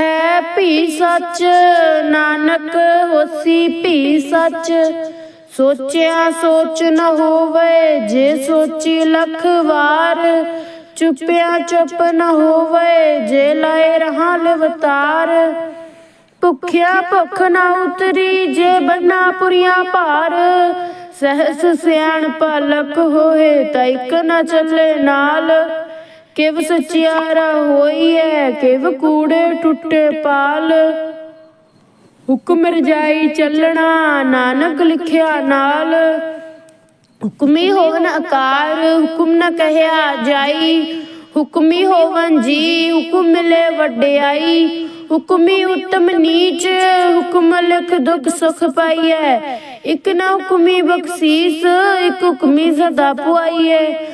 ਹੈ ਭੀ ਸੱਚ, ਨਾਨਕ ਹੋਸੀ ਭੀ ਸੱਚ। ਸੋਚਿਆ ਸੋਚ ਨ ਹੋਵੇ, ਜੇ ਸੋਚੀ ਲੱਖ ਵਾਰ। ਚੁੱਪਿਆ ਚੁੱਪ ਨ ਹੋਵੇ, ਜੇ ਲਾਏ ਰਹਾ ਲਵਤਾਰ। ਭੁੱਖਿਆ ਭੁੱਖ ਨਾ ਉਤਰੀ, ਜੇ ਬੰਨਾ ਪੁਰੀਆਂ ਭਾਰ। ਸਹਸ ਸਿਆਣ ਪਲਕ ਹੋਏ, ਤਾਂ ਇੱਕ ਨਾ ਚੱਲੇ ਨਾਲ। ਕਿਵ ਸਚਿਆਰਾ ਹੋਈਐ, ਕਿਵ ਕੂੜੇ ਟੁੱਟੇ ਪਾਲ। ਹੁਕਮ ਰਜਾਈ ਚੱਲਣਾ, ਨਾਨਕ ਲਿਖਿਆ ਨਾਲ। ਹੁਕਮੀ ਹੋਵਨ ਆਕਾਰ ਹੁਕਮ ਨ ਕਹਿਆ ਜਾਈ। ਹੁਕਮੀ ਹੋਵਨ ਜੀ, ਹੁਕਮ ਮਿਲੇ ਵਡਿਆਈ। ਹੁਕਮੀ ਉਤਮ ਨੀਚ, ਹੁਕਮ ਲਿਖ ਦੁਖ ਸੁਖ ਪਾਈਐ। ਇਕ ਨਾ ਹੁਕਮੀ ਬਖਸ਼ੀਸ, ਇਕ ਹੁਕਮੀ ਸਦਾ ਪੁਆਈਐ।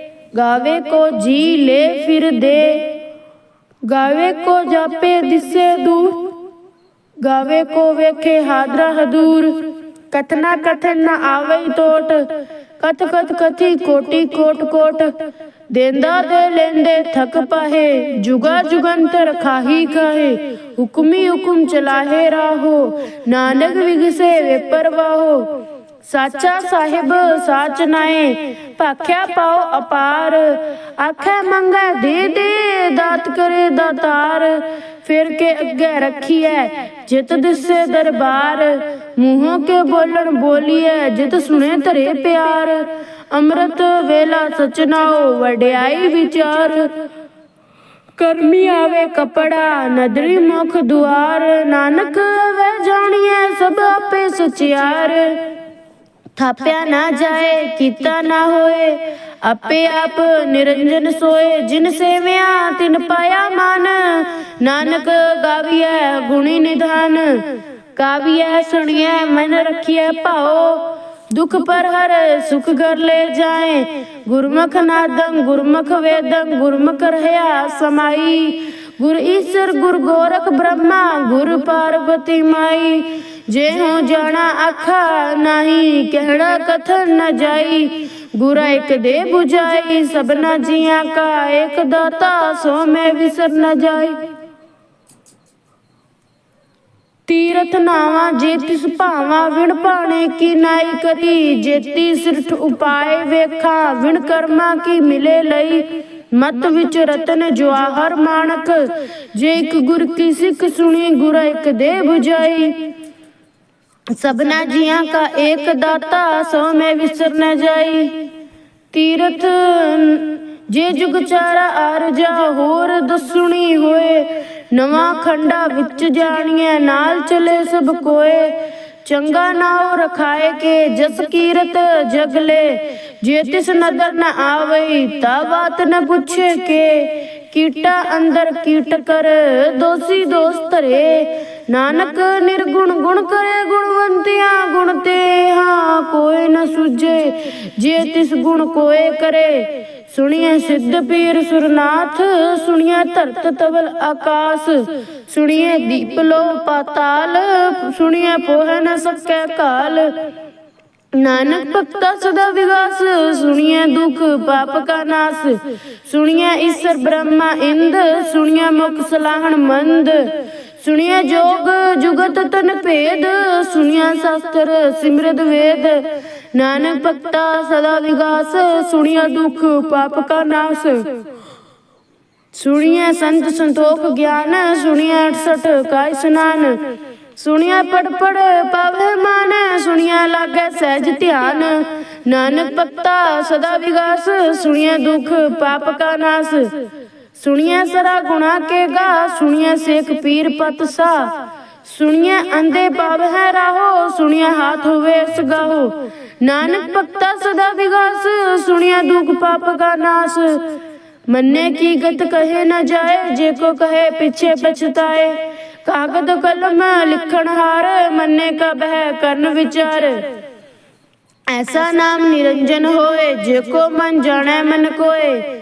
ਗਾਵੇ ਕੋ ਜੀ ਲੈ ਫਿਰ ਦੇ। ਗਾਵੇ ਕੋ ਜਾਪੇ ਦਿਸੇ ਦੂਰ। ਗਾਵੇ ਕੋ ਵੇਖੇ ਹਾਦਰਾ ਹਦੂਰ। ਕਥਨਾ ਕਥਨ ਨ ਆਵਈ ਟੋਟ। ਕਥ ਕਥ ਕਥੀ ਕੋਟੀ ਕੋਟ ਕੋਟ। ਦੇਂਦਾ ਦੇ ਲੈਂਦੇ ਥਕ ਪਾਹੇ। ਜੁਗਾ ਜੁਗੰਤਰ ਖਾਹੀ ਕਾਹੇ ਹੁਕਮੀ ਹੁਕਮ ਚਲਾਹੇ ਰਾਹੋ। ਨਾਨਕ ਵਿਗਸੇ ਵੇ ਪਰਵਾਹੋ। ਸਾਚਾ ਸਾਹਿਬ ਸਾਚ ਨਾਏ ਭਾਖਿਆ ਪਾਓ ਅਪਾਰ। ਆਖੇ ਮੰਗੇ ਦੇ ਦੇ ਦਾਤ ਕਰੇ ਦਾਤਾਰ ਫਿਰ ਕੇ ਅੱਗੇ ਰੱਖੀਐ ਜਿਤ ਦਿਸੇ ਦਰਬਾਰ। ਮੂੰਹੋਂ ਕੇ ਬੋਲਣ ਬੋਲੀਐ ਜਿਤ ਸੁਣੇ ਧਰੇ ਪਿਆਰ। ਅੰਮ੍ਰਿਤ ਵੇਲਾ ਸਚਨਾਓ ਵਡਿਆਈ ਵਿਚਾਰ। ਕਰਮੀ ਆਵੇ ਕਪੜਾ ਨਦਰੀ ਮੁਖ ਦੁਆਰ। ਨਾਨਕ ਵੇ ਜਾਣੀਐ ਸਭ ਆਪੇ ਸਚਿਆਰ। ਥਾਪਿਆ ਨਾ ਜਾਏ, ਕੀਤਾ ਨਾ ਹੋਏ। ਆਪੇ ਆਪ ਨਿਰੰਜਨ ਸੋਏ, ਜਿਨ ਸੇਵਿਆ ਤਿਨ ਪਾਇਆ ਮਨ। ਨਾਨਕ ਗਾਵੀਐ ਗੁਣੀ ਨਿਧਾਨ। ਕਾਵੀਐ, ਸੁਣੀਐ, ਮਨ ਰਖੀਐ ਭਾਓ ਦੁਖ ਪਰ ਹਰ ਸੁਖ ਕਰ ਲੈ ਜਾਏ। ਗੁਰਮੁਖ ਨਾਦੰ, ਗੁਰਮੁਖ ਵੇਦੰ, ਗੁਰਮੁਖ ਰਹਾ ਸਮਾਈ। ਗੁਰ ਈਸ਼ਰ, ਗੁਰ ਗੋਰਖ ਬ੍ਰਹਮਾ, ਗੁਰ ਪਾਰਵਤੀ ਮਾਈ। ਜੇ ਹੋ ਜਾਣਾ ਆਖਾ ਨਹੀਂ ਕਹਿਣਾ ਕਥਨ ਨ ਜਾਈ। ਗੁਰਾ ਇੱਕ ਦੇ 부ਜਾਈ ਸਭਨਾ ਜੀਆਂ ਕਾ ਇੱਕ ਦਾਤਾ ਸੋ ਮੈਂ ਵਿਸਰ ਨ ਜਾਈ। ਤੀਰਥ ਨਾਵਾ ਜੇ ਤਿਸ ਭਾਵਾ ਵਿਣ ਭਾਣੇ ਕੀ ਨਾਈ ਕਰੀ ਜੇਤੀ ਸਿਰਠ ਉਪਾਏ ਵੇਖਾ ਵਿਣ ਕਰਮਾ ਕੀ ਮਿਲੇ ਲਈ। ਮਤ ਵਿੱਚ ਰਤਨ ਜਵਾਹਰ ਮਾਨਕ ਜੇ ਇੱਕ ਗੁਰ ਕੀ ਸਿੱਖ ਸੁਣੀ ਗੁਰਾ ਇੱਕ ਦੇ 부ਜਾਈ ਸਭਨਾ ਜੀਆਂ ਕਾ ਏਕ ਦਾਤਾ, ਸੋ ਮੈਂ ਵਿਸਰ ਨ ਜਾਈ। ਤੀਰਥ, ਜੇ ਜੁਗ ਚਾਰਾ ਆਰਜਾ ਹੋਰ ਦਸੁਣੀ ਹੋਏ। ਨਵਾਂ ਖੰਡਾ ਵਿੱਚ ਜਾਣੀਐ, ਨਾਲ ਚਲੇ ਸਭ ਕੋਏ। ਚੰਗਾ ਨਾਉ ਰਖਾਏ ਕੇ, ਜਸ ਕੀਰਤ ਜਗਲੇ ਜੇ ਤਿਸ ਨਦਰ ਨ ਆਵਈ, ਤਾ ਬਾਤ ਨ ਪੁੱਛੇ ਕੇ। ਕੀਟਾ ਅੰਦਰ ਕੀਟ ਕਰ, ਦੋਸੀ ਦੋਸਤ ਰੇ ਨਾਨਕ ਨਿਰਗੁਣ ਗੁਣ ਕਰੇ ਗੁਣਵੰਤਿਆਂ ਗੁਣ ਤੇ ਹਾਂ ਕੋਈ ਨ ਸੁਝੇ, ਜੇ ਤਿਸ ਗੁਣ ਕੋਏ ਕਰੇ। ਸੁਣੀਏ ਸਿੱਧ ਪੀਰ ਸੁਰਨਾਥ ਸੁਣੀਏ ਧਰਤ ਤਵਲ ਆਕਾਸ। ਸੁਣੀਏ ਦੀਪ ਲੋ ਪਾਤਾਲ ਸੁਣੀਏ ਪੋਹ ਨ ਸਕੈ ਕਾਲ। ਨਾਨਕ ਭਗਤਾ ਸਦਾ ਵਿਗਾਸ ਸੁਣੀਏ ਦੁਖ ਪਾਪ ਕਾ ਨਾਸ। ਸੁਣੀਏ ਈਸ਼ਰ ਬ੍ਰਹਮਾ ਇੰਦ ਸੁਣੀਏ ਮੁਖ ਸਲਾਹਣ ਮੰਦ। ਸੁਣੀਏ ਜੋਗ, ਜੁਗਤ ਤਨ ਭੇਦ ਸੁਣਿਆ ਸ਼ਾਸਤਰ, ਸਿਮਰਤ ਵੇਦ। ਨਾਨਕ ਭਗਤਾ ਸਦਾ ਵਿਗਾਸ ਸੁਣਿਆ ਦੁਖ, ਪਾਪ ਕਾ ਨਾਸ। ਸੁਣੀਏ ਸੰਤ ਸੰਤੋਖ ਗਿਆਨ ਸੁਣੀਏ 68 ਕਾ ਇਸਨਾਨ ਸੁਣਿਆ ਪੜ ਪੜ ਪਾਵੇ ਮਨ ਸੁਣਿਆ ਲਾਗੇ ਸਹਿਜ ਧਿਆਨ। ਨਾਨਕ ਭਗਤਾ ਸਦਾ ਵਿਗਾਸ ਸੁਣਿਆ ਦੁਖ, ਪਾਪ ਕਾ ਨਾਸ। ਸੁਣਿਆ ਸਰਾ ਗੁਣਾ ਕੇ ਗਾ ਸੁਣਿਆ ਸੇਖ ਪੀਰ ਪਤ ਸਾ ਸੁਣਿਆ ਅੰਦੇ ਪਾਵ ਹੈ ਰਾਹੋ ਸੁਣਿਆ ਹਾਥ ਹੋਵੇ ਸਗਾਹੋ ਨਾਨਕ ਭਗਤਾ ਸਦਾ ਵਿਗਾਸ ਸੁਣਿਆ ਦੁਖ ਪਾਪ ਕਾ ਨਾਸ। ਮੰਨੇ ਕੀ ਗਤ ਕਹੇ ਨਾ ਜਾਏ, ਜੇ ਕੋ ਕਹੇ ਪਿੱਛੇ ਪਛਤਾਏ। ਕਾਗਦ ਕਲਮ ਲਿਖਣ ਹਾਰ, ਮੰਨੇ ਕਾ ਬਹਿ ਕਰਨ ਵਿਚਾਰ। ਐਸਾ ਨਾਮ ਨਿਰੰਜਨ ਹੋਏ, ਜੇ ਕੋ ਮਨ ਜਾਣੈ ਮਨ ਕੋਏ।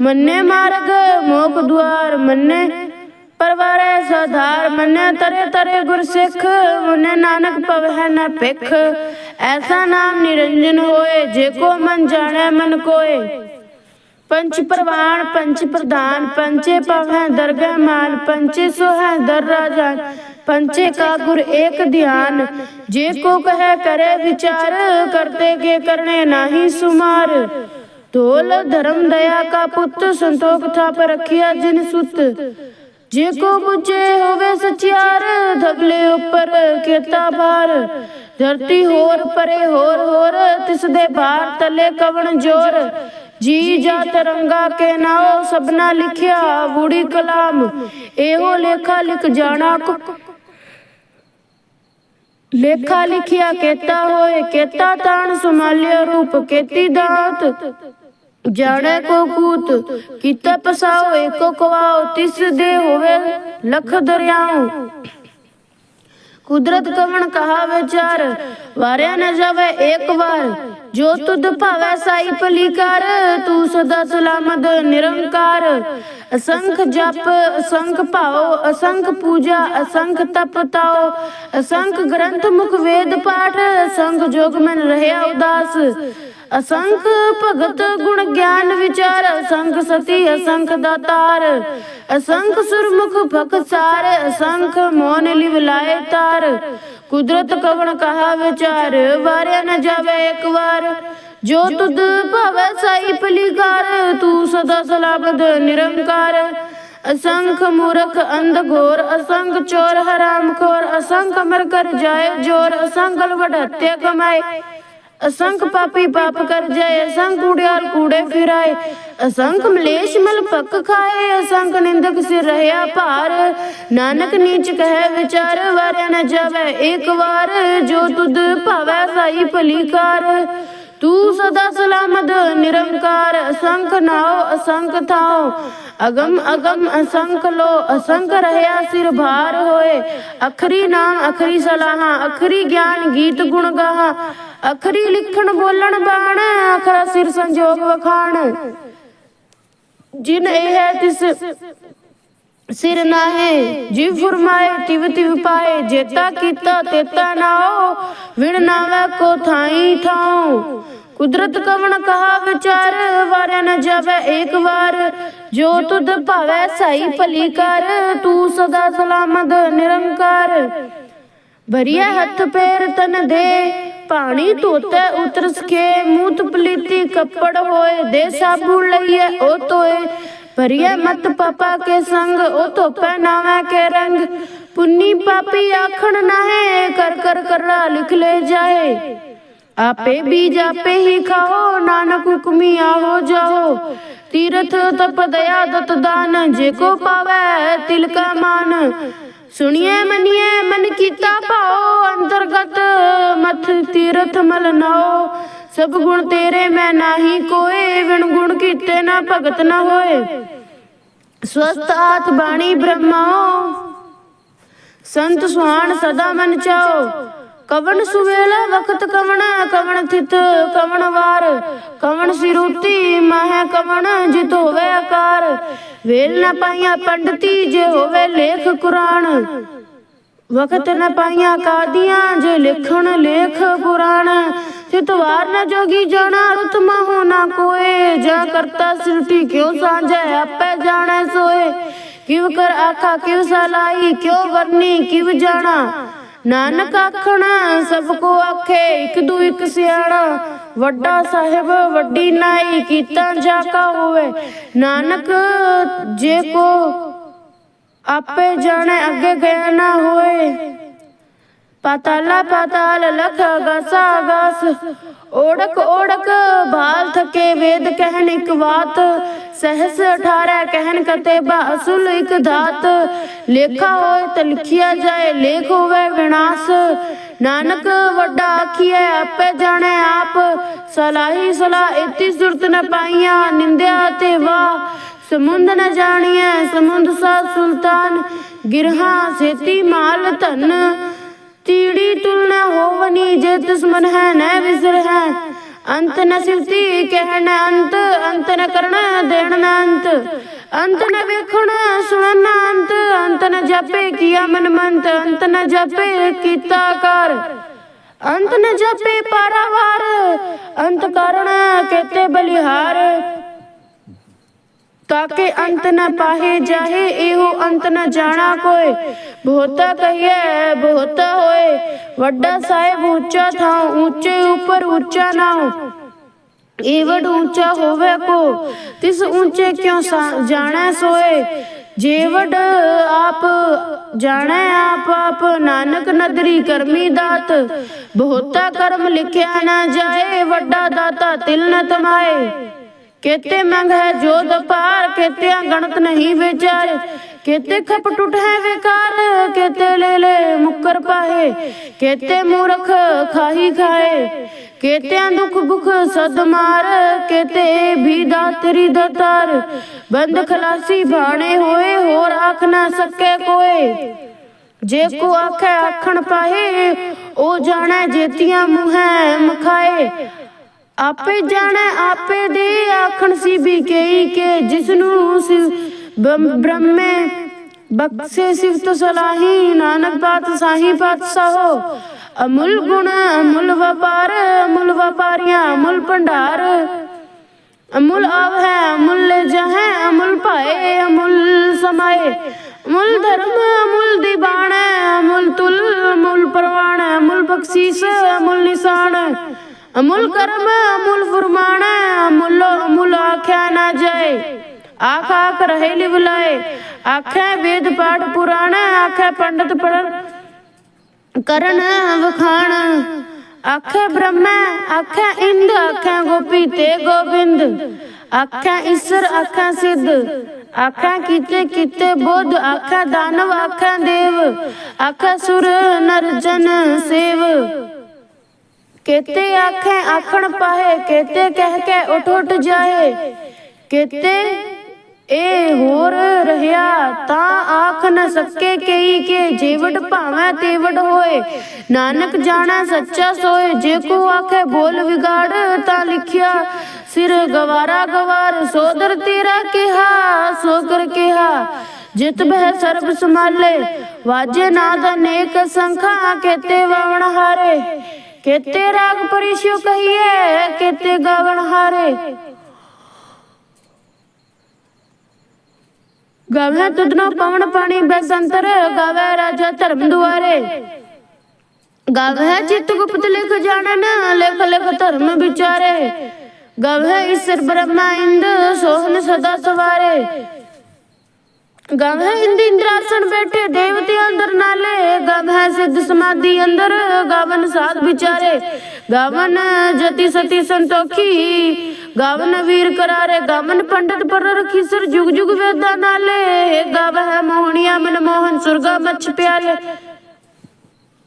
ਮੰਨੇ ਮਾਰਗ, ਮੋਖ ਦੁਆਰ ਮੰਨੇ। ਪਰਵਾਰੇ ਸਧਾਰ ਮੰਨੇ, ਤਰੇ ਤਰੇ ਗੁਰ ਸਿੱਖ ਮੰਨੇ ਨਾਨਕ ਪਵਹਿ ਨ ਭਿਖ। ਐਸਾ ਨਾਮ ਨਿਰੰਜਨ ਹੋਏ, ਜੇ ਕੋ ਮਨ ਜਾਣੈ ਮਨ ਕੋਏ। ਪੰਚ ਪ੍ਰਵਾਨ, ਪੰਚ ਪ੍ਰਧਾਨ, ਪੰਚੇ ਪਵੈ ਦਰਗਹਿ ਮਾਨ, ਪੰਚੇ ਸੋਹੈ ਦਰ ਰਾਜਾ। ਪੰਚੇ ਕਾ ਗੁਰ ਏਕ ਧਿਆਨ। ਜੇ ਕੋ ਕਹੈ ਕਰੇ ਵਿਚਾਰ, ਕਰਤੇ ਕੇ ਕਰਨੇ ਨਾਹੀ ਸੁਮਾਰ। ਢੋਲ ਧਰਮ ਦਇਆ ਕਾ ਪੁੱਤ ਸੰਤੋਖ ਥਾਪ ਰਖਿਆ ਜਿਨ ਸੁਤ। ਜੇ ਕੋ ਬੁਝੇ ਹੋਵੇ ਸਚਿਆਰ ਧਬਲੇ ਉੱਪਰ ਕੀਤਾ ਭਾਰ। ਧਰਤੀ ਹੋਰ ਪਰੇ ਹੋਰ ਹੋਰ, ਤਿਸ ਦੇ ਭਾਰ ਤਲੇ ਕਵਣ ਜੋਰ। ਜੀ ਜਾ ਤਰੰਗਾ ਕੇ ਨਾਓ ਸਭਨਾ ਲਿਖਿਆ ਬੂੜੀ ਕਲਾਮ। ਇਹੋ ਲੇਖਾ ਲਿਖ ਜਾਣਾ ਲੇਖਾ ਲਿਖਿਆ ਕੇਤਾ ਹੋਏ, ਕੇਤਾ ਤਾਣ ਸੁਮਾਲਿਆ ਰੂਪ, ਕੇਤੀ ਦਾਤ। ਜਾਣੇ ਕੋ ਕੂਤ, ਕੀਤਾ ਪਸਾਓ ਏਕੋ ਕਵਾਓ ਤਿਸ ਦੇ ਹੋਵੇ ਲਖ ਦਰਿਆਉ ਕੁਦਰਤ ਕਵਣ ਕਹਾ ਵਿਚਾਰ ਵਾਰਿਆ ਨ ਜਾਵੇ ਇੱਕ ਵਾਰ। ਜੋ ਤੁਧ ਭਾਵੈ ਸਾਈ ਭਲੀ ਕਰ, ਤੂੰ ਸਦਾ ਸਲਾਮਤ ਨਿਰੰਕਾਰ। ਅਸੰਖ ਜਪ, ਅਸੰਖ ਭਾਉ, ਅਸੰਖ ਪੂਜਾ, ਅਸੰਖ ਤਪ ਤਾਉ। ਅਸੰਖ ਗ੍ਰੰਥ ਮੁਖ ਵੇਦ ਪਾਠ, ਅਸੰਖ ਜੋਗ ਮਨ ਰਹਿਆ ਉਦਾਸ। ਅਸੰਖ ਭਗਤ ਗੁਣ ਗਿਆਨ ਵਿਚਾਰ, ਅਸੰਖ ਸਤੀ, ਅਸੰਖ ਦਾਤਾਰ। ਅਸੰਖ ਸੁਰਮੁਖ ਭਗਤ ਸਾਰ, ਅਸੰਖ ਮੋਨ ਲਿਵ ਲਾਏ ਤਾਰ। ਕੁਦਰਤ ਕਵਣ ਕਹਾ ਵਿਚਾਰ, ਵਾਰਿਆ ਨ ਜਾਵੇ ਇੱਕ ਵਾਰ। ਜੋ ਤੁਧ ਭਾਵੈ ਸਾਈ ਭਲੀਕਾਰ ਤੂੰ ਸਦਾ ਸਲਾਮਤ ਨਿਰੰਕਾਰ। ਅਸੰਖ ਮੂਰਖ ਅੰਧ ਘੋਰ, ਅਸੰਖ ਚੋਰ ਹਰਾਮ ਖੋਰ, ਅਸੰਖ ਮਰ ਕਰ ਜਾਏ ਜੋਰ, ਅਸੰਖ ਲਵੜ ਹੱਤਿਆ ਕਮਾਏ। ਅਸੰਖ ਪਾਪੀ ਪਾਪ ਕਰ ਜਾਏ, ਅਸੰਖ ਕੂੜਿਆਲ ਕੂੜੇ ਫਿਰਾਏ, ਅਸੰਖ ਮਲੇਸ਼ ਮਲ ਪੱਕ ਖਾਏ, ਅਸੰਖ ਨਿੰਦਕ ਸਿਰ ਰਹਿਆ ਭਾਰ। ਨਾਨਕ ਨੀਚ ਕਹਿ ਵਿਚਾਰ, ਵਾਰਿਆ ਨ ਜਾਵੇ ਇੱਕ ਵਾਰ, ਜੋ ਤੁਧ ਭਾਵੈ ਸਾਈ ਭਲੀਕਾਰ ਤੂੰ ਸਦਾ ਸਲਾਮਤ, ਨਿਰੰਕਾਰ, ਅਸੰਖ ਨਾਉ, ਅਸੰਖ ਥਾਉ। ਅਗਮ ਅਗਮ, ਅਸੰਖ ਲੋ, ਅਸੰਖ ਰਹਿਆ ਸਿਰ ਭਾਰ ਹੋਏ। ਅਖਰੀ ਨਾਮ, ਅਖਰੀ ਸਲਾਹਾਂ, ਅਖਰੀ ਗਿਆਨ ਗੀਤ ਗੁਣ ਗਾਹਾਂ। ਅਖਰੀ ਲਿਖਣ, ਬੋਲਣ, ਬਾਣ ਅਖਰਾ ਸਿਰ ਸੰਜੋਗ ਵਖਾਣ। ਜਿਨ ਇਹ ਤਿਸ ਸਿਰ ਨਾਹੇ ਜਿਵ ਫਰਮਾਏ, ਤਿਵ ਤਿਵ ਪਾਏ ਜੇਤਾ ਕੀਤਾ ਤੇਤਾ ਨਾਓ ਵਿਣ ਨਾਵੇ ਕੋ ਥਾਈ ਥਾਉ ਕੁਦਰਤ ਕਵਣ ਕਹਾ ਵਿਚਾਰ, ਵਾਰਿਆ ਨ ਜਾਵੇ ਇੱਕ ਵਾਰ। ਜੋ ਤੁਧ ਭਾਵੈ ਸਾਈ ਭਲੀ ਕਰ, ਤੂੰ ਸਦਾ ਸਲਾਮਤ, ਨਿਰੰਕਾਰ। ਭਰੀਆ ਹੱਥ ਪੈਰ ਤਨ ਦੇ ਪਾਣੀ ਧੋਤੇ ਉਤਰ ਸਕੇ ਮੂਤ ਪਲੀਤੀ ਕੱਪੜ ਹੋਏ, ਦੇ ਸਾਬੂ ਲਈਏ ਉਹ ਤੋਏ ਭਰੀਆ ਮਤ ਪਾਪਾ ਕੇ ਸੰਗ, ਉਹ ਧੋਪੈ ਨਾਵੇਂ ਕੇ ਰੰਗ। ਪੁੰਨੀ ਪਾਪੀ ਆਖਣ ਨਾਹੇ, ਕਰ ਕਰ ਕਰਰਾ ਲਿਖ ਲੈ ਜਾਏ। ਆਪੇ ਬੀਜ ਆਪੇ ਹੀ ਖਾਓ, ਨਾਨਕ ਹੁਕਮੀ ਆਹੋ ਜਾਓ। ਤੀਰਥ ਤਪ ਦਇਆ ਦਤ ਦਾਨ, ਜੇ ਕੋ ਪਾਵੈ ਤਿਲ ਕਾ ਮਾਨ। ਸੁਣੀਏ ਮਨੀਏ ਮਨ ਕੀਤਾ ਭਾਓ ਅੰਤਰਗਤ ਮਥ ਤੀਰਥ ਮਲ ਨਾਓ ਸਭ ਗੁਣ ਤੇਰੇ, ਮੈਂ ਨਾਹੀ ਕੋਏ। ਵਿਣ ਗੁਣ ਕੀਤੇ ਨਾ ਭਗਤ ਨਾ ਹੋਏ। ਸਵਸਤ ਆਤ ਬਾਣੀ ਬ੍ਰਹਮਾਓ ਸੰਤ ਸੁਹਾਣ ਸਦਾ ਮਨ ਚਾਓ। ਕਵਣ ਸੁਵੇਲਾ ਵਖਤ ਕਵਣ ਕਵਣ ਥਿਤ ਕਵਣ ਵਾਰ। ਕਵਣ ਸਿਰੂਤੀ ਮਹਿ ਕਵਣ, ਜਿਤ ਹੋਵੇ ਆਕਾਰ। ਵੇਲ ਨਾ ਪਾਈਆ ਪੰਡਤੀ, ਜੇ ਹੋਵੇ ਲੇਖ ਕੁਰਾਨ। ਵਕਤ ਨਾ ਪਾਈਆਂ ਕਾਦੀਆਂ, ਜੇ ਲਿਖਣ ਲੇਖ ਪੁਰਾਣ। ਚਿਤਵਾਰ ਨ ਜੋਗੀ ਜਾਣਾ, ਰਤਮਾ ਹੋਣਾ ਕੋਏ? ਜਾ ਕਰਤਾ ਸਿਰਟੀ, ਕਿਉ ਸਾਂਝੈ? ਆਪੇ ਜਾਣੈ ਸੋਏ। ਕਿਵ ਕਰ ਆਖਾ ਕਿਵ ਸਲਾਈ? ਕਿਉ ਵਰਨੀ ਕਿਵ ਜਾਣਾ? ਨਾਨਕ ਆਖਣਾ, ਸਭ ਕੋ ਆਖੇ, ਇਕ ਦੂ ਇਕ ਸਿਆਣਾ। ਵੱਡਾ ਸਾਹਿਬ, ਵੱਡੀ ਨਾਈ, ਕੀਤਾ ਜਾ ਕਾ ਹੋਵੇ। ਨਾਨਕ, ਜੇ ਕੋ ਆਪੇ ਜਾਣੇ, ਅੱਗੇ ਗਿਆ ਨਾ ਹੋਏ। ਪਾਤਾਲਾ ਪਾਤਾਲ ਲਖ ਗਸਾ ਗਸ। ਓੜਕ ਓੜਕ ਭਾਲ ਥਕੇ ਵੇਦ ਕਹਿਣ ਇੱਕ ਬਾਤ ਸਹਸ 18 ਕਹਿਣ ਕਤੇ ਬਾਸੁਲ ਇੱਕ ਧਾਤ ਲੇਖਾ ਹੋਏ ਤਾਂ ਲਿਖਿਆ ਜਾਏ ਲੇਖ ਹੋਵੇ ਵਿਨਾਸ਼। ਨਾਨਕ ਵੱਡਾ ਆਖੀਐ, ਆਪੇ ਜਾਣੇ ਆਪ। ਸਲਾਹੀ ਸਲਾਹ ਇਤੀ ਸੁਰਤ ਨ ਪਾਈਆਂ, ਨਿੰਦਿਆ ਤੇ ਵਾਹ। ਸਮੁੰਦ ਨ ਜਾਣੀਐ, ਸਮੁੰਦ ਸਾ ਸੁਲਤਾਨ। ਗਿਰਹਾ ਸੇਤੀ ਮਾਲ ਧਨ। ਤੀੜੀ ਤੁਲ ਨ ਹੋਵਨੀ, ਜੇ ਦੁਸ਼ਮਨ ਹੈ, ਨ ਵਿਸਰ ਹੈ। ਅੰਤ ਨ ਸਿਵਤੀ ਕਹਿਣ ਅੰਤ ਅੰਤ ਨ ਕਰਨ ਦੇਣ ਨ ਅੰਤ। ਅੰਤ ਨ ਵੇਖਣ ਸੁਣਨ ਅੰਤ ਅੰਤ ਨ ਜਾਪੇ ਕੀਆ ਮਨ ਮੰਤ ਅੰਤ ਨ ਜਪੇ ਕੀਤਾ ਕਰ। ਅੰਤ ਨ ਜਪੇ ਪਾਰਾਵਾਰ, ਅੰਤ ਕਾਰਣ ਕੇਤੇ ਬਲਿਹਾਰ। ਤਾਕੇ ਅੰਤ ਨ ਪਾਹੇ ਜਾਹੇ ਇਹੋ ਅੰਤ ਨ ਜਾਣਾ ਕੋਏ। ਬਹੁਤਾ ਕਹੀਏ ਬਹੁਤਾ ਹੋਏ। ਵੱਡਾ ਸਾਹਿਬ ਉੱਚਾ ਥਾਂ ਉੱਚੇ ਉੱਪਰ ਉੱਚਾ ਨਾਉ। ਏਵੜ ਉੱਚਾ ਹੋਵੇ ਕੋ ਤਿਸ ਉੱਚੇ ਕਿਉ ਜਾਣੈ ਸੋਏ। ਜੇਵੜ ਆਪ ਜਾਣੈ ਆਪ ਆਪ ਨਾਨਕ ਨਦਰੀ ਕਰਮੀ ਦਾਤ। ਬਹੁਤਾ ਕਰਮ ਲਿਖਿਆ ਨਾ ਜਾਏ ਵੱਡਾ ਦਾਤਾ ਤਿਲ ਨ ਤਮਾਏ। ਕਿਤੇ ਮੰਗ ਹੈ ਜੋਦ ਪਾਰ ਕਿਤੇ ਗਣਤ ਨਹੀਂ ਵਿਚਾਰ। ਕਿਤੇ ਖਪ ਟੁੱਟ ਹੈ ਵਿਕਾਰ, ਕਿਤੇ ਲੈ ਲੈ ਮੁਕਰ ਪਾਏ। ਕਿਤੇ ਮੂਰਖ ਖਾਹੀ ਖਾਏ। ਕਿਤੇ ਦੁਖ ਭੁਖ ਸਦ ਮਾਰ, ਕਿਤੇ ਵੀ ਦਾਤਰੀ ਦਤਾਰ ਬੰਦ ਖਲਾਸੀ ਬਾਣੇ ਹੋਏ, ਹੋਰ ਆਖ ਨਾ ਸਕੇ ਕੋਏ। ਜੇ ਕੋ ਆਖੇ ਆਖਣ ਪਾਹੇ ਉਹ ਜਾਣੈ ਜੇਤੀਆਂ ਮੂੰਹੈ ਮਖਾਏ। ਆਪੇ ਜਾਣੈ ਆਪੇ ਦੇ ਆਖਣ ਸੀ ਵੀ ਕਈ ਕੇ ਜਿਸ ਨੂੰ ਸਿ- ਬ੍ਰਹਮ- ਬਖਸ਼ੇ ਸਿਫਤ ਸਲਾਹੀ ਨਾਨਕ ਬਾਤ ਸਾਹੀ ਪਾਤਸ਼ਾਹੋ ਅਮੁੱਲ ਗੁਣ ਅਮੁੱਲ ਵਪਾਰ ਅਮੁੱਲ ਵਪਾਰੀਆਂ ਅਮੁੱਲ ਭੰਡਾਰ। ਅਮੁੱਲ ਆਵ ਹੈ ਅਮੁੱਲ ਜਹੈ ਅਮੁੱਲ ਭਾਏ ਅਮੁੱਲ ਸਮਾਏ। ਅਮੁੱਲ ਧਰਮ ਅਮੁੱਲ ਦੀਵਾਨ ਅਮੁੱਲ ਤੁਲ ਅਮੁੱਲ ਪ੍ਰਵਾਨ ਅਮੁੱਲ ਬਖਸ਼ੀਸ ਅਮੁੱਲ ਨਿਸ਼ਾਨ। ਅਮੁੱਲ ਕਰਮ, ਅਮੁੱਲ ਫਰਮਾਨ, ਅਮੁੱਲ ਅਮੁੱਲ ਆਖਿਆ ਨਾ ਜਾਏ। ਆਖ ਆਖ ਰਹੇ ਲਿਵਲਾਏ ਆਖੇ ਵੇਦ ਪਾਠ ਪੁਰਾਣ, ਆਖੇ ਪੰਡਤ ਪੜਨ ਕਰਨ ਵਖਾਣ, ਆਖੇ ਬ੍ਰਹਮਾ, ਆਖੇ ਇੰਦ, ਆਖੇ ਗੋਪੀ ਤੇ ਗੋਬਿੰਦ। ਆਖੇ ਈਸ਼ਰ, ਆਖੇ ਸਿੱਧ। ਆਖੇ ਕੀਤੇ ਕੀਤੇ ਬੁੱਧ, ਆਖੇ ਦਾਨਵ, ਆਖਾਂ ਦੇਵ। ਆਖੇ ਸੁਰ ਨਰ ਜਨ ਸੇਵ। ਕੇਤੇ ਆਖੇ, ਆਖਣ ਪਾਏ ਕੇਤੇ ਕਹਿ ਕੇ ਉਠ ਉਠ ਜਾਏ। ਕੇਤੇ ਇਹ ਹੋਰ ਰਹਾ, ਤਾਂ ਆਖ ਨ ਸਕੇ ਕਈ ਕੇ ਜੀਵੜ ਭਾਵੇਂ ਤੇਵੜ ਹੋਏ। ਨਾਨਕ ਜਾਣਾ ਸੱਚਾ ਸੋਏ, ਜੇ ਕੋ ਆਖੇ ਬੋਲ ਵਿਗਾੜ ਤਾਂ ਲਿਖਿਆ। ਸਿਰ ਗਵਾਰਾ ਗਵਾਰ, ਸੋਦਰ ਤੇਰਾ ਕਿਹਾ ਸੋ ਕਰ ਕਿਹਾ। ਜਿਤ ਬਹਿ ਸਰਬ ਸੰਭਾਲੇ, ਵਾਜੇ ਨਾਦ ਅਨੇਕ ਸੰਖਾ, ਕੇਤੇ ਵਾਵਣ ਹਾਰੇ। ਕੇਤੇ ਰਾਗ ਪਰਿਸ਼ੁ ਕਹੀਏ ਕੇਤੇ ਗਾਵਣ ਹਾਰੇ। ਗਾਵੇ ਤੁਧਨੋ ਪਵਨ ਪਾਣੀ ਬੈਸੰਤਰ ਗਾਵੇ ਰਾਜਾ ਧਰਮ ਦੁਆਰੇ। ਗਾਵੇ ਚਿਤ ਗੁਪਤ ਲਿਖ ਜਾਣਨ, ਲਿਖ ਲਿਖ ਧਰਮ ਵਿਚਾਰੇ। ਗਾਵੇ ਈਸ਼ਰ ਬ੍ਰਹਮਾ ਇੰਦ ਸੋਹਨ ਸਦਾ ਸਵਾਰੇ। ਗਾਵੇ ਇੰਦ ਇੰਦਰਾਸਨ ਬੈਠੇ ਦੇਵਤੇ ਅੰਦਰ ਨਾਲੇ। ਗਾਵੇ ਸਿੱਧ ਸਮਾਧੀ ਅੰਦਰ, ਗਵਨ ਸਾਧ ਵਿਚਾਰੇ। ਗਾਵਨ ਜਤੀ ਸਤੀ ਸੰਤੋਖੀ, ਗਵਨ ਵੀਰ ਕਰਾਰੇ। ਗਾਵਨ ਪੰਡਤ ਪਰ ਰਖੀ ਸਰ ਜੁਗ ਜੁਗ ਵੇਦਾ ਨਾਲੇ। ਗਵ ਹੈ ਮੋਹਣੀਆ ਮਨ ਮੋਹਨ ਸੁਰਗਾ ਮਛ ਪਿਆਲੇ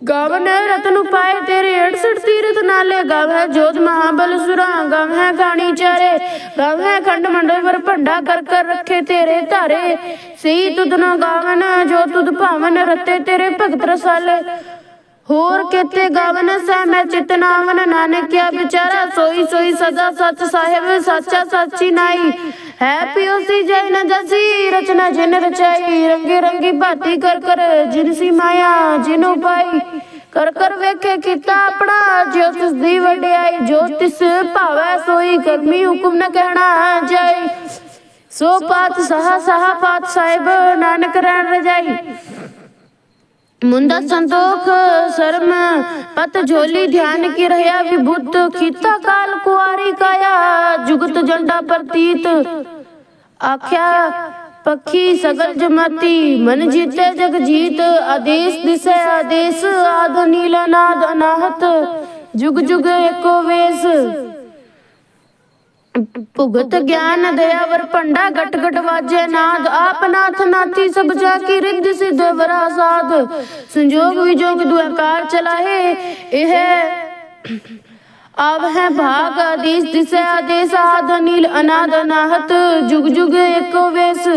ਗਾਵਨ ਰਤਨ ਉਪਾਏ ਤੇਰੇ 68 ਤੀਰਥ ਨਾਲੇ, ਗਾਵੈ ਜੋਤ ਮਹਾਬਲ ਸੁਰਾਂ, ਗਾਵੈ ਗਾਣੀ ਚਾਰੇ, ਗਾਵੈ ਖੰਡ ਮੰਡਲ ਪਰ ਭੰਡਾ ਕਰ ਕਰ ਰੱਖੇ ਤੇਰੇ ਧਾਰੇ। ਸਈ ਤੁਧ ਨ ਗਾਵਨ, ਜੋ ਤੁਧ ਭਾਵਨ ਰਤੇ ਤੇਰੇ ਭਗਤ ਰਸਾਲੇ। ਹੋਰ ਕਿਤੇ ਗਵਨ ਸਹਿ ਮੈਂ ਚਿਤਨਾਵਨ ਨਾਨਕਿਆ ਵਿਚਾਰਾ ਸੋਈ ਸੋਈ ਸਦਾ ਸੱਚ ਸਾਹਿਬ ਸਾਚਾ ਸਾਚੀ ਨਾਈ ਹੈ ਪਿਓ ਸੀ ਜੈ ਨ ਜਸੀ ਰਚਨਾ ਜਿਨ ਰਚਾਈ ਰੰਗੇ ਰੰਗੀ ਭਾਤੀ ਕਰ ਕਰ ਜਿਨ ਸੀ ਮਾਇਆ ਜਿਨੂ ਪਾਈ। ਕਰ ਕਰ ਵੇਖੇ ਕੀਤਾ ਆਪਣਾ ਜੋ ਤਿਸ ਦੀ ਵਡਿਆਈ ਜੋ ਤਿਸ ਭਾਵੈ ਸੋਈ ਕਰਮੀ ਹੁਕਮ ਨ ਕਹਿਣਾ ਜਾਈ। ਸੋ ਪਾਤ ਸਹਾ ਸਹਾ ਪਾਤ ਸਾਹਿਬ ਨਾਨਕ ਰਹਿਣ ਰਜਾਈ। ਮੁੰਦਾ ਸੰਤੋਖ, ਸਰਮ, ਪਤ ਝੋਲੀ ਧਿਆਨ ਕੀ ਰਹਿਆ ਵਿਭੂਤ ਕੀਤਾ ਕਾਲ ਕੁਆਰੀ ਕਾਇਆ, ਜੁਗਤ ਜੰਡਾ ਪ੍ਰਤੀਤ। ਆਖਿਆ, ਪੱਖੀ ਸਗਲ ਜਮਤੀ, ਮਨ ਜੀਤੇ ਜਗ ਜੀਤ, ਆਦੇਸ਼ ਦਿਸੈ ਆਦੇਸ਼, ਆਦ ਨੀਲ ਨਾਦ ਅਨਾਹਤ, ਜੁਗ ਜੁਗ ਏਕੋ ਵੇਸ। ਭੁਗਤ ਗਿਆਨ ਦਇਆਵਰ ਪੰਡਾ ਗਟ ਗਟ ਵਾਜੇ ਨਾਦ। ਆਪ ਨਾਥ ਨਾਥੀ ਸਭ ਜਾ ਕੀ ਰਿੱਧ ਸਿਧ ਵਰਾ ਸਾਧ ਸੰਜੋਗ ਵਿਜੋਗ ਦੁਆਕਾਰ ਚਲਾਹੇ। ਇਹ ਆਵ ਹੈ ਭਾਗ ਆਦੇਸ਼ ਦਿਸੈ ਆਦੇਸ਼ ਆਦ ਨੀਲ ਅਨਾਦ ਅਨਾਹਤ ਜੁਗ ਜੁਗ ਏਕੋ ਵੇਸ।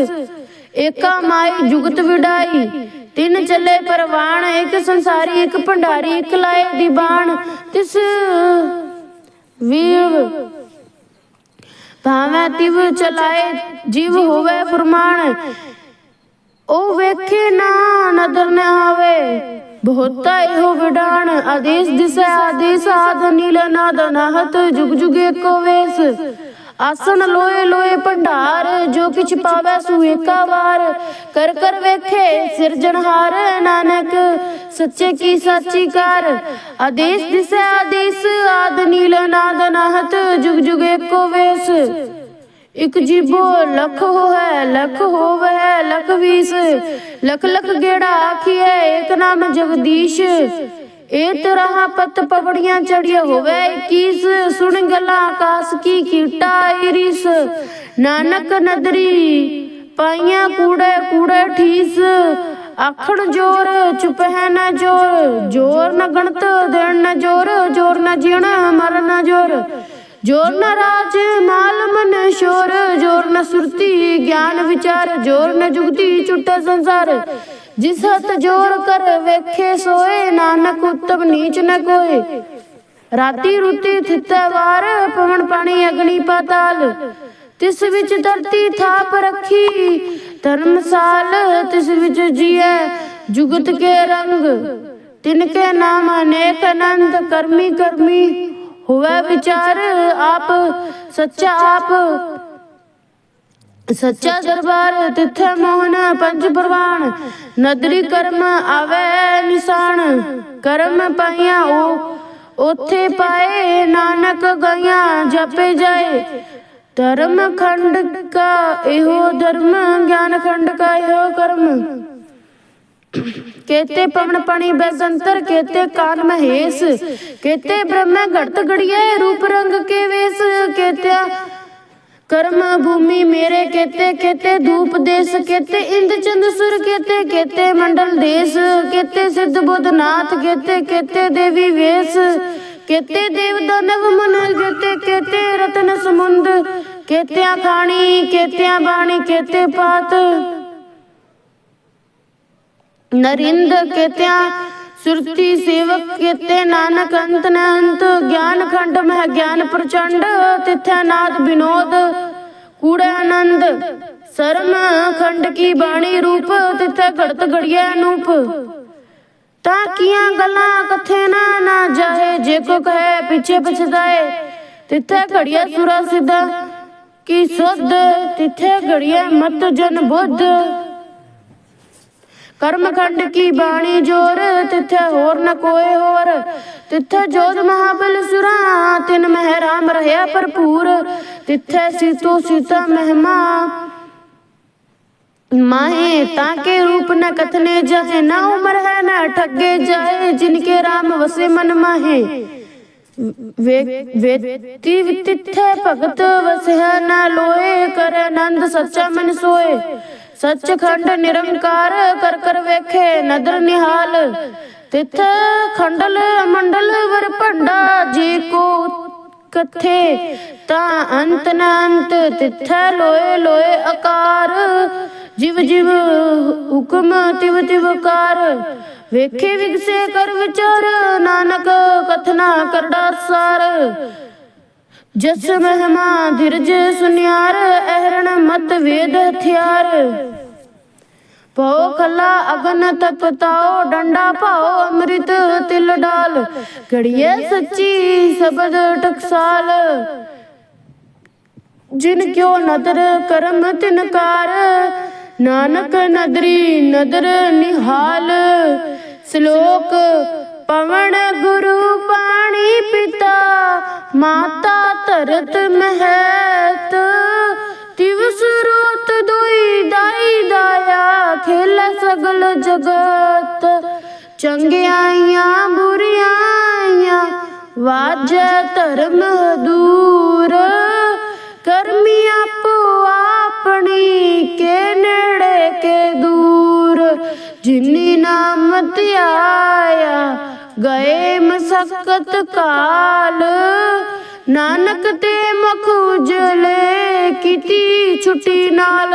ਏਕਾ ਮਾਈ ਜੁਗਤ ਵਿਡਾਈ। ਤਿੰਨ ਚੱਲੇ ਪਰਵਾਣ। ਇੱਕ ਸੰਸਾਰੀ ਇੱਕ ਭੰਡਾਰੀ ਇੱਕ ਲਾਏ ਦੀ ਬਾਣ ਤਿਸ ਵੀਰ ਭਾਵੇਂ ਤਿਵ ਚਲਾਏ, ਜੀਵ ਹੋਵੇ ਫਰਮਾਨ, ਉਹ ਵੇਖੇ ਨਾ ਨਦਰ ਨਾ ਆਵੇ। ਬਹੁਤਾ ਇਹੋ ਵਿਡਾਣ, ਆਦੇਸ਼ ਦਿਸੈ, ਆਦੇਸ਼ ਆਦ ਨੀਲ ਨਾਦ ਨਾਹਤ ਜੁਗ ਜੁਗ ਏਕੋ ਵੇਸ। ਆਸਨ ਲੋਏ ਲੋਏ ਭੰਡਾਰ, ਜੋ ਕਿਛ ਪਾਵੈ ਸੂ ਏਕਾ ਵਾਰ ਕਰ ਕਰ ਵੇਖੇ ਸਿਰਜਣਹਾਰ ਨਾਨਕ, ਸੱਚੇ ਕੀ ਸਾਚੀ ਕਾਰ। ਆਦੇਸ਼ ਦਿਸੈ, ਆਦੇਸ਼, ਆਦ ਨੀਲ ਨਾਦ ਨਾਹਤ, ਜੁਗ ਜੁਗ ਏਕੋ ਵੇਸ। ਇਕ ਜੀਬੋ ਲਖ ਹੋਵੇ ਲਖ ਹੋਵੇ ਲਖ ਵੀਸ। ਲਖ ਲਖ ਗੇੜਾ ਆਖੀਏ ਏਕ ਨਾਮ ਜਗਦੀਸ਼। ਏ ਤਰ੍ਹਾਂ ਪਤ ਪਵੜੀਆਂ ਚੜੀਆਂ ਹੋਵੇ 21 ਸੁਣ ਗਲਾ ਆਕਾਸ ਕੀ ਕੀਟਾ ਇਰਿਸ ਨਾਨਕ ਨਦਰੀ ਪਾਈਆਂ ਕੂੜੇ ਕੂੜੇ ਠੀਸ। ਆਖਣ ਜੋਰ ਚੁਪ ਹੈ ਨਾ ਜੋਰ ਜੋਰ ਨ ਗਣਤ ਦੇਣ ਨ ਜੋਰ ਜੋਰ ਨ ਜੀਣ, ਮਰ ਨਾ ਜੋਰ। ਜੋਰ ਨਾ ਰਾਜ ਮਾਲ ਮਨ ਸ਼ੋਰ, ਜੋਰ ਨਾ ਸੁਰਤੀ, ਗਿਆਨ ਵਿਚਾਰ, ਜੋਰ ਨਾ ਜੁਗਤੀ ਛੁਟੇ ਸੰਸਾਰ। ਜਿਸ ਹੱਥ ਜੋਰ ਕਰ ਵੇਖੇ ਸੋਏ, ਨਾਨਕ ਉਤਮ ਨੀਚ ਨ ਕੋਏ। ਰਾਤੀ ਰੁਤੀ ਥਿੱਤੈ ਵਾਰ, ਪਵਨ ਪਾਣੀ ਅਗਨੀ ਪਾਤਾਲ। ਤਿਸ ਵਿੱਚ ਧਰਤੀ ਥਾਪ ਰੱਖੀ ਧਰਮਸਾਲ ਤਿਸ ਵਿੱਚ ਜੀਐ, ਜੁਗਤ ਕੇ ਰੰਗ। ਤਿਨ ਕੇ ਨਾਮ ਅਨੇਕ ਅਨੰਦ ਕਰਮੀ ਕਰਮੀ। ਹੋਵੇ ਵਿਚਾਰ ਆਪ, ਸੱਚਾ ਆਪ। ਸੱਚਾ ਦਰਬਾਰ ਤਿੱਥੇ ਮੋਹਨ ਪੰਜ ਪ੍ਰਵਾਨ। ਨਦਰੀ ਕਰਮ ਆਵੇ ਨਿਸ਼ਾਨ, ਕਰਮ ਪਾਈਆਂ ਉਹ ਉਥੇ ਪਾਏ ਨਾਨਕ ਗਈਆਂ, ਜਪੇ ਜਾਏ। ਧਰਮ ਖੰਡ ਕਾ ਇਹੋ ਧਰਮ, ਗਿਆਨ ਖੰਡ ਕਾ ਇਹੋ ਕਰਮ। ਕੇਤੇ ਪਵਨ ਪਣੀ ਬੈਸੰਤਰ, ਕੇਤੇ ਕਾਨ ਮਹੇਸ਼। ਕੇਤੇ ਬ੍ਰਹਮ ਘੜਤ ਗੜੀਏ ਰੂਪ ਰੰਗ ਕੇ ਵੇਸ। ਕੇਤਿਆ ਕਰਮ ਭੂਮि ਮੇਰੇ ਕੇਤੇ ਕੇਤੇ ਧੂਪ ਦੇਸ, ਕੇਤੇ ਇੰਦ ਚੰਦ ਸੁਰ, ਕੇਤੇ ਕੇਤੇ ਮੰਡਲ ਦੇਸ, ਕੇਤੇ ਸਿੱਧ ਬੁੱਧ ਕੇਤੇ ਕੇਤੇ ਦੇਵੀ ਵੇਸ, ਕੇਤੇ ਦੇਵ ਦਾਨਵ ਮਨ, ਕੇਤੇ ਕੇਤੇ ਰਤਨ ਸਮੁੰਦ, ਕੇਤਿਆਂ ਖਾਣੀ, ਕੇਤਿਆਂ ਬਾਣੀ, ਕੇਤੇ ਪਾਤ। ਨਰਿੰਦ ਕੇਤਿਆਂ ਸੁਰਤੀ ਸੇਵਕ ਕੇਤੇ ਨਾਨਕ ਅੰਤ ਨ ਅੰਤ, ਗਿਆਨ ਖੰਡ ਮਹਿ ਗਿਆਨ ਪ੍ਰਚੰਡ, ਤਿਥੈ ਨਾਦ ਵਿਨੋਦ ਕੂੜੇ ਆਨੰਦ। ਸਰਮ ਖੰਡ ਕੀ ਬਾਣੀ ਰੂਪ, ਤਿਥੈ ਘੜਤ ਘੜੀਐ ਅਨੂਪ। ਤਾਂ ਕੀਆਂ ਗੱਲਾਂ ਕਥੇ ਨਾ ਨਾ ਜਾਏ ਜੇ ਕੋ ਕਹੇ ਪਿਛੇ ਪਛਤਾਏ ਤਿਥੈ ਘੜੀਐ ਸੁਰਾ ਸਿੱਧਾ, ਕੀ ਸੁਧ, ਤਿਥੈ ਘੜੀਐ ਮਤ ਜਨ ਬੁੱਧ। ਕਰਮ ਖੰਡ ਕੀ ਬਾਣੀ ਜੋਰ, ਤਿੱਥੇ ਹੋਰ ਨ ਕੋਏ ਹੋਰ। ਤਿੱਥੇ ਜੋਤ ਮਹਾਬਲ ਸੁਰਾ, ਤਿਨ ਮਹਿ ਰਹਿਆ ਭਰਪੂਰ। ਤਿੱਥੇ ਸੀਤੋ ਸੀਤਾ ਮਹਿਮਾ, ਮਾਹੇ ਤਾਕੇ ਰੂਪ ਨ ਕਥਨੇ ਜਾਏ ਨਾ ਉਮਰ ਹੈ ਨਾ ਠੱਗੇ ਜਾਏ, ਜਿਨਕੇ ਰਾਮ ਵਸੇ ਮਨ ਮਾਹੇ। ਵੇਤੀ ਤਿੱਥੇ ਭਗਤ ਵਸਿਆ ਨਾ ਲੋਏ, ਕਰ ਆਨੰਦ ਸੱਚਾ ਮਨ ਸੋਏ। ਸੱਚਖੰਡ ਨਿਰੰਕਾਰ ਕਰ ਕਰ ਵੇਖੇ, ਨਦਰ ਨਿਹਾਲ। ਤਿਥ ਖੰਡਲ ਮੰਡਲ ਵਰ ਭੰਡਾ, ਜੀ ਕੋ ਕਥੇ, ਤਾਂ ਅੰਤ ਨ ਅੰਤ। ਤਿਥ ਲੋਏ ਲੋਏ ਆਕਾਰ, ਜਿਵ ਜਿਵ ਹੁਕਮ ਤਿਵ ਤਿਵ ਕਾਰ। ਵੇਖੇ ਵਿਗਸੇ ਕਰ ਵਿਚਾਰ, ਨਾਨਕ ਕਥਨਾ ਕਰਦਾ ਸਾਰ। ਜਸ ਮਹਿਮਾ ਧਿਰਜ ਸੁਨਿਆਰ, ਅਹਰਣ ਮਤ ਵੇਦ ਹਥਿਆਰ। ਪਉ ਖਲਾ ਅਗਨ ਤਪਤਾਓ ਡੰਡਾ ਪਾਓ ਅੰਮ੍ਰਿਤ ਤਿਲ ਡਾਲ। ਘੜੀਏ ਸੱਚੀ ਸ਼ਬਦ ਟਕਸਾਲ। ਜਿਨ ਕਿਉ ਨਦਰ ਕਰਮ ਤਿਨਕਾਰ ਨਾਨਕ ਨਦਰੀ ਨਦਰ ਨਿਹਾਲ। ਸ਼ਲੋਕ ਪਵਨ ਗੁਰੂ ਪਾਣੀ ਪਿਤਾ, ਮਾਤਾ ਧਰਤ ਮਹਤ ਸਗਲ ਜਗਤ, ਚੰਗਿਆਈਆਂ, ਬੁਰੀਆਈਆਂ, ਵਾਜੈ ਧਰਮ ਦੂਰ ਕਰਮੀ ਆਪੋ ਆਪਣੀ ਕੇ ਨੇੜੇ ਕੇ ਦੂਰ, ਜਿਨੀ ਨਾਮ ਧਿਆਇਆ, ਗਏ ਮਸਕਤ ਕਾਲ, ਨਾਨਕ ਤੇ ਮੁਖ ਉਜਲੇ ਕੀਤੀ ਛੁੱਟੀ ਨਾਲ।